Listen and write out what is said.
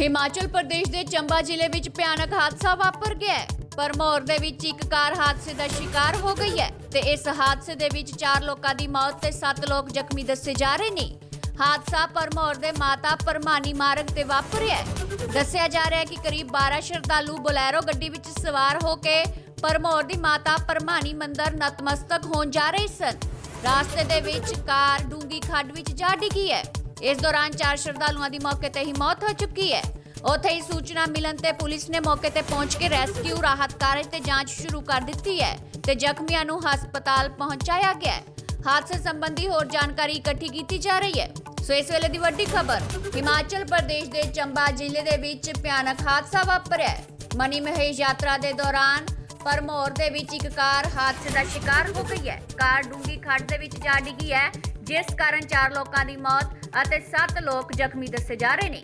ਹਿਮਾਚਲ ਪ੍ਰਦੇਸ਼ ਦੇ ਚੰਬਾ ਜ਼ਿਲ੍ਹੇ ਵਿੱਚ ਭਿਆਨਕ ਹਾਦਸਾ ਵਾਪਰ ਗਿਆ ਹੈ। ਪਰਮੌਰ ਦੇ ਵਿੱਚ ਇੱਕ ਕਾਰ ਹਾਦਸੇ ਦਾ ਸ਼ਿਕਾਰ ਹੋ ਗਈ ਹੈ ਤੇ ਇਸ ਹਾਦਸੇ ਦੇ ਵਿੱਚ 4 ਲੋਕਾਂ ਦੀ ਮੌਤ ਤੇ 7 ਲੋਕ ਜ਼ਖਮੀ ਦੱਸੇ ਜਾ ਰਹੇ ਨੇ। ਹਾਦਸਾ ਪਰਮੌਰ ਦੇ ਮਾਤਾ ਪਰਮਾਨੀ ਮਾਰਗ ਤੇ ਵਾਪਰਿਆ ਦੱਸਿਆ ਜਾ ਰਿਹਾ ਹੈ ਕਿ ਕਰੀਬ 12 ਸ਼ਰਧਾਲੂ ਬੋਲੈਰੋ ਗੱਡੀ ਵਿੱਚ ਸਵਾਰ ਹੋ ਕੇ ਪਰਮੌਰ ਦੀ ਮਾਤਾ ਪਰਮਾਨੀ ਮੰਦਰ ਨਤਮਸਤਕ ਹੋਣ ਜਾ ਰਹੇ ਸਨ। ਰਾਸਤੇ ਦੇ ਵਿੱਚ ਕਾਰ ਡੂੰਗੀ ਖੱਡ ਵਿੱਚ ਜਾ ਡਿੱਗੀ ਹੈ। ਇਸ ਦੌਰਾਨ ਚਾਰ ਸ਼ਰਧਾਲੂਆਂ ਦੀ ਮੌਕੇ ਤੇ ਹੀ ਮੌਤ ਹੋ ਚੁੱਕੀ ਹੈ। ਉੱਥੇ ਹੀ ਸੂਚਨਾ ਮਿਲਣ ਤੇ ਪੁਲਿਸ ਨੇ ਮੌਕੇ ਤੇ ਪਹੁੰਚ ਕੇ ਰੈਸਕਿਊ, ਰਾਹਤ ਕਾਰਜ ਤੇ ਜਾਂਚ ਸ਼ੁਰੂ ਕਰ ਦਿੱਤੀ ਹੈ ਤੇ ਜ਼ਖਮੀਆਂ ਨੂੰ ਹਸਪਤਾਲ ਪਹੁੰਚਾਇਆ ਗਿਆ ਹੈ। ਹਾਦਸੇ ਸੰਬੰਧੀ ਹੋਰ ਜਾਣਕਾਰੀ ਇਕੱਠੀ ਕੀਤੀ ਜਾ ਰਹੀ ਹੈ। ਸੋ ਇਸ ਵੇਲੇ ਦੀ ਵੱਡੀ ਖਬਰ, ਹਿਮਾਚਲ ਪ੍ਰਦੇਸ਼ ਦੇ ਚੰਬਾ ਜ਼ਿਲ੍ਹੇ ਦੇ ਵਿੱਚ ਭਿਆਨਕ ਹਾਦਸਾ ਵਾਪਰਿਆ ਮਨੀ ਮਹੇਸ਼ ਯਾਤਰਾ ਦੇ ਦੌਰਾਨ ਪਰਮੌਰ ਦੇ ਵਿੱਚ ਇੱਕ ਕਾਰ ਹਾਦਸੇ ਦਾ ਸ਼ਿਕਾਰ ਹੋ ਗਈ ਹੈ। ਕਾਰ ਡੂੰਗੀ ਖੱਡ ਦੇ ਵਿੱਚ ਜਾ ਡਿੱਗੀ ਹੈ ਜਿਸ ਕਾਰਨ 4 ਲੋਕਾਂ ਦੀ ਮੌਤ ਅਤੇ 7 ਲੋਕ ਜ਼ਖਮੀ ਦੱਸੇ ਜਾ ਰਹੇ ਨੇ।